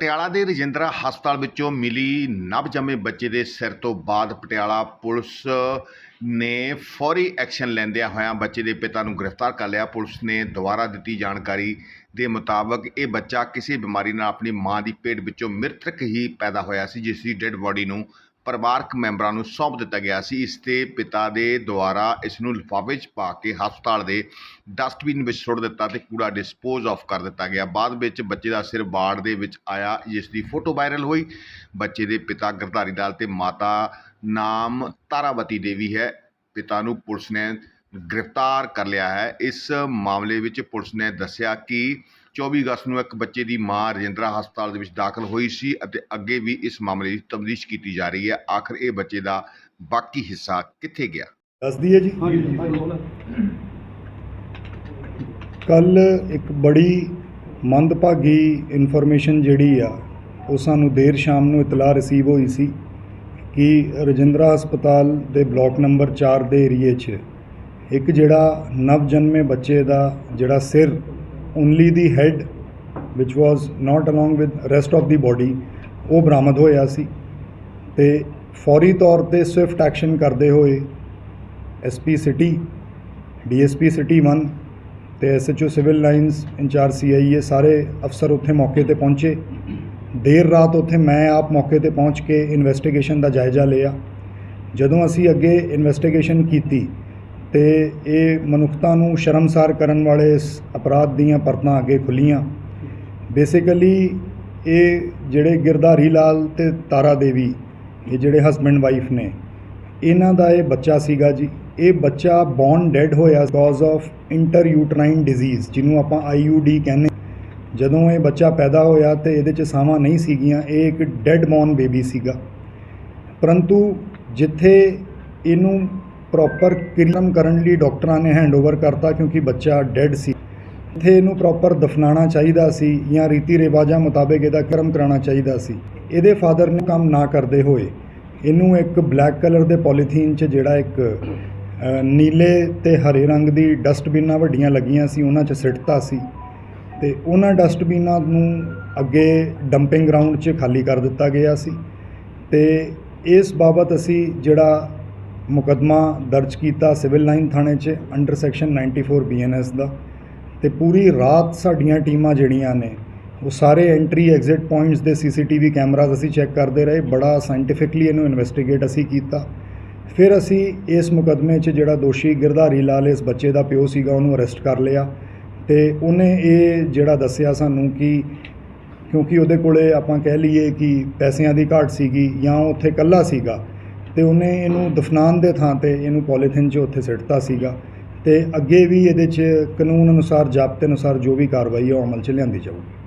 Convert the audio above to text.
ਪਟਿਆਲਾ ਦੇ ਰਜਿੰਦਰਾ ਹਸਪਤਾਲ ਵਿੱਚੋਂ ਮਿਲੀ ਨਵਜੰਮੇ ਬੱਚੇ ਦੇ ਸਿਰ ਤੋਂ ਬਾਅਦ ਪਟਿਆਲਾ ਪੁਲਿਸ ਨੇ ਫੌਰੀ ਐਕਸ਼ਨ ਲੈਂਦਿਆਂ ਹੋਇਆਂ ਬੱਚੇ ਦੇ ਪਿਤਾ ਨੂੰ ਗ੍ਰਿਫਤਾਰ ਕਰ ਲਿਆ। ਪੁਲਿਸ ਨੇ ਦੁਬਾਰਾ ਦਿੱਤੀ ਜਾਣਕਾਰੀ ਦੇ ਮੁਤਾਬਕ ਇਹ ਬੱਚਾ ਕਿਸੇ ਬਿਮਾਰੀ ਨਾਲ ਆਪਣੀ ਮਾਂ ਦੀ ਪੇਟ ਵਿੱਚੋਂ ਮ੍ਰਿਤਕ ਹੀ ਪੈਦਾ ਹੋਇਆ ਸੀ, ਜਿਸ ਦੀ ਡੈੱਡ ਬੋਡੀ ਨੂੰ ਪਰਿਵਾਰਕ ਮੈਂਬਰਾਂ ਨੂੰ ਸੌਂਪ ਦਿੱਤਾ ਗਿਆ ਸੀ। ਇਸ ਤੇ ਪਿਤਾ ਦੇ ਦੁਆਰਾ ਇਸ ਨੂੰ ਲਿਫਾਫੇ 'ਚ ਪਾ ਕੇ ਹਸਪਤਾਲ ਦੇ ਡਸਟਬਿਨ ਵਿੱਚ ਸੁੱਟ ਦਿੱਤਾ ਤੇ ਕੂੜਾ ਡਿਸਪੋਜ਼ ਆਫ ਕਰ ਦਿੱਤਾ ਗਿਆ। ਬਾਅਦ ਵਿੱਚ ਬੱਚੇ ਦਾ ਸਿਰ ਬਾੜ ਦੇ ਵਿੱਚ ਆਇਆ। ਜਿਸ ਦੀ ਫੋਟੋ ਵਾਇਰਲ ਹੋਈ। ਬੱਚੇ ਦੇ ਪਿਤਾ ਗਰਧਾਰੀ ਲਾਲ ਤੇ ਮਾਤਾ ਨਾਮ ਤਾਰਾਵਤੀ ਦੇਵੀ ਹੈ। ਪਿਤਾ ਨੂੰ ਪੁਲਿਸ ਨੇ ਗ੍ਰਿਫਤਾਰ ਕਰ ਲਿਆ ਹੈ। ਇਸ ਮਾਮਲੇ ਵਿੱਚ ਪੁਲਿਸ ਨੇ ਦੱਸਿਆ ਕਿ 24 ਅਗਸਤ ਨੂੰ ਇੱਕ ਬੱਚੇ ਦੀ ਮਾਂ ਰਜਿੰਦਰਾ ਹਸਪਤਾਲ ਦੇ ਵਿੱਚ ਦਾਖਲ ਹੋਈ ਸੀ ਅਤੇ ਅੱਗੇ ਵੀ ਇਸ ਮਾਮਲੇ ਦੀ ਤਫਤੀਸ਼ ਕੀਤੀ ਜਾ ਰਹੀ ਹੈ। ਆਖਰ ਇਹ ਬੱਚੇ ਦਾ ਬਾਕੀ ਹਿੱਸਾ ਕਿੱਥੇ ਗਿਆ? ਦੱਸ ਦਈਏ ਜੀ। ਕੱਲ ਇੱਕ ਬੜੀ ਮੰਦਭਾਗੀ ਇਨਫੋਰਮੇਸ਼ਨ ਜਿਹੜੀ ਆ ਉਹ ਸਾਨੂੰ ਦੇਰ ਸ਼ਾਮ ਨੂੰ ਇਤਲਾਹ ਰਿਸੀਵ ਹੋਈ ਸੀ ਕਿ ਰਜਿੰਦਰਾ ਹਸਪਤਾਲ ਦੇ ਬਲਾਕ ਨੰਬਰ 4 ਦੇ ਏਰੀਏ 'ਚ ਇੱਕ ਜਿਹੜਾ ਨਵ ਜਨਮੇ ਬੱਚੇ ਦਾ ਜਿਹੜਾ ਸਿਰ only the head which was not along with rest of the body, ਉਹ ਬਰਾਮਦ ਹੋਇਆ ਸੀ। ਤੇ ਫੌਰੀ ਤੌਰ ਤੇ ਸਵਿਫਟ ਐਕਸ਼ਨ ਕਰਦੇ ਹੋਏ ਐਸਪੀ ਸਿਟੀ ਡੀਐਸਪੀ ਸਿਟੀ 1 ਤੇ SHO civil lines in-charge CIA ਸਾਰੇ ਅਫਸਰ ਉੱਥੇ ਮੌਕੇ ਤੇ ਪਹੁੰਚੇ। ਦੇਰ ਰਾਤ ਉੱਥੇ ਮੈਂ ਆਪ ਮੌਕੇ ਤੇ ਪਹੁੰਚ ਕੇ ਇਨਵੈਸਟੀਗੇਸ਼ਨ ਦਾ ਜਾਇਜ਼ਾ ਲਿਆ। ਜਦੋਂ ਅਸੀਂ ਅੱਗੇ ਇਨਵੈਸਟੀਗੇਸ਼ਨ ਕੀਤੀ ਤੇ ਇਹ ਮਨੁੱਖਤਾ ਨੂੰ ਸ਼ਰਮਸਾਰ ਕਰਨ ਵਾਲੇ ਇਸ ਅਪਰਾਧ ਦੀਆਂ ਪਰਤਾਂ ਅੱਗੇ ਖੁੱਲੀਆਂ। ਬੇਸਿਕਲੀ ਇਹ ਜਿਹੜੇ ਗਿਰਧਾਰੀ ਲਾਲ ਤੇ ਤਾਰਾ ਦੇਵੀ, ਇਹ ਜਿਹੜੇ ਹਸਬੈਂਡ ਵਾਈਫ ਨੇ, ਇਹਨਾਂ ਦਾ ਇਹ ਬੱਚਾ ਸੀਗਾ ਜੀ। ਇਹ ਬੱਚਾ ਬੌਰਨ ਡੈਡ ਹੋਇਆ cause of intrauterine disease ਜਿਹਨੂੰ ਆਪਾਂ ਆਈਯੂਡੀ ਕਹਿੰਦੇ ਜਦੋਂ ਇਹ ਬੱਚਾ ਪੈਦਾ ਹੋਇਆ ਤੇ ਇਹਦੇ 'ਚ ਸਾਹਾਂ ਨਹੀਂ ਸੀਗੀਆਂ, ਇਹ ਇੱਕ ਡੈਡ ਬੌਰਨ ਬੇਬੀ ਸੀਗਾ। ਪਰੰਤੂ ਜਿੱਥੇ ਇਹਨੂੰ ਪ੍ਰੋਪਰ ਕਿਲਮ ਕਰਨ ਲਈ ਡਾਕਟਰਾਂ ਨੇ ਹੈਂਡਓਵਰ ਕਰਤਾ ਕਿਉਂਕਿ ਬੱਚਾ ਡੈੱਡ ਸੀ। ਇੱਥੇ ਇਹਨੂੰ ਪ੍ਰੋਪਰ ਦਫਨਾਉਣਾ ਚਾਹੀਦਾ ਸੀ ਜਾਂ ਰੀਤੀ ਰਿਵਾਜਾਂ ਮੁਤਾਬਕ ਇਹਦਾ ਕਰਮ ਕਰਾਉਣਾ ਚਾਹੀਦਾ ਸੀ। ਇਹਦੇ ਫਾਦਰ ਨੇ ਕੰਮ ਨਾ ਕਰਦੇ ਹੋਏ ਇਹਨੂੰ ਇੱਕ ਬਲੈਕ ਕਲਰ ਦੇ ਪੋਲੀਥੀਨ 'ਚ ਜਿਹੜਾ ਇੱਕ ਨੀਲੇ ਤੇ ਹਰੇ ਰੰਗ ਦੀ ਡਸਟਬਿਨਾਂ ਵੱਡੀਆਂ ਲੱਗੀਆਂ ਸੀ, ਉਹਨਾਂ 'ਚ ਸਿੱਟਤਾ ਸੀ। ਤੇ ਉਹਨਾਂ ਡਸਟਬਿਨਾਂ ਨੂੰ ਅੱਗੇ ਡੰਪਿੰਗ ਗਰਾਊਂਡ 'ਚ ਖਾਲੀ ਕਰ ਦਿੱਤਾ ਗਿਆ ਸੀ। ਤੇ ਇਸ ਬਾਬਤ ਅਸੀਂ ਜਿਹੜਾ ਮੁਕੱਦਮਾ ਦਰਜ ਕੀਤਾ ਸਿਵਲ ਲਾਈਨ ਥਾਣੇ 'ਚ ਅੰਡਰ ਸੈਕਸ਼ਨ 94 ਬੀਐਨਐਸ ਦਾ ਤੇ ਪੂਰੀ ਰਾਤ ਸਾਡੀਆਂ ਟੀਮਾਂ ਜਿਹੜੀਆਂ ਨੇ, ਉਹ ਸਾਰੇ ਐਂਟਰੀ ਐਗਜ਼ਿਟ ਪੁਆਇੰਟਸ ਦੇ ਸੀਸੀਟੀਵੀ ਕੈਮਰਾਜ਼ ਅਸੀਂ ਚੈੱਕ ਕਰਦੇ ਰਹੇ, ਬੜਾ ਸਾਇੰਟੀਫਿਕਲੀ ਇਹਨੂੰ ਇਨਵੈਸਟੀਗੇਟ ਅਸੀਂ ਕੀਤਾ। ਫਿਰ ਅਸੀਂ ਇਸ ਮੁਕੱਦਮੇ 'ਚ ਜਿਹੜਾ ਦੋਸ਼ੀ ਗਿਰਧਾਰੀ ਲਾਲ, ਇਸ ਬੱਚੇ ਦਾ ਪਿਓ ਸੀਗਾ, ਉਹਨੂੰ ਅਰੈਸਟ ਕਰ ਲਿਆ ਤੇ ਉਹਨੇ ਇਹ ਜਿਹੜਾ ਦੱਸਿਆ ਸਾਨੂੰ ਕਿ ਕਿਉਂਕਿ ਉਹਦੇ ਕੋਲੇ ਆਪਾਂ ਕਹਿ ਲਈਏ ਕਿ ਪੈਸਿਆਂ ਦੀ ਘਾਟ ਸੀਗੀ ਜਾਂ ਉੱਥੇ ਇਕੱਲਾ ਸੀਗਾ ਤੇ ਉਹਨੇ ਇਹਨੂੰ ਦਫਨਾਨ ਦੇ ਥਾਂ ਤੇ ਇਹਨੂੰ ਪੋਲੀਥਿਨ 'ਚ ਉੱਥੇ ਸਿੱਟਤਾ ਸੀਗਾ ਤੇ ਅੱਗੇ ਵੀ ਇਹਦੇ 'ਚ ਕਾਨੂੰਨ ਅਨੁਸਾਰ, ਜ਼ਾਬਤੇ ਅਨੁਸਾਰ ਜੋ ਵੀ ਕਾਰਵਾਈ ਹੈ ਉਹ ਅਮਲ 'ਚ ਲਿਆਂਦੀ ਜਾਊਗੀ।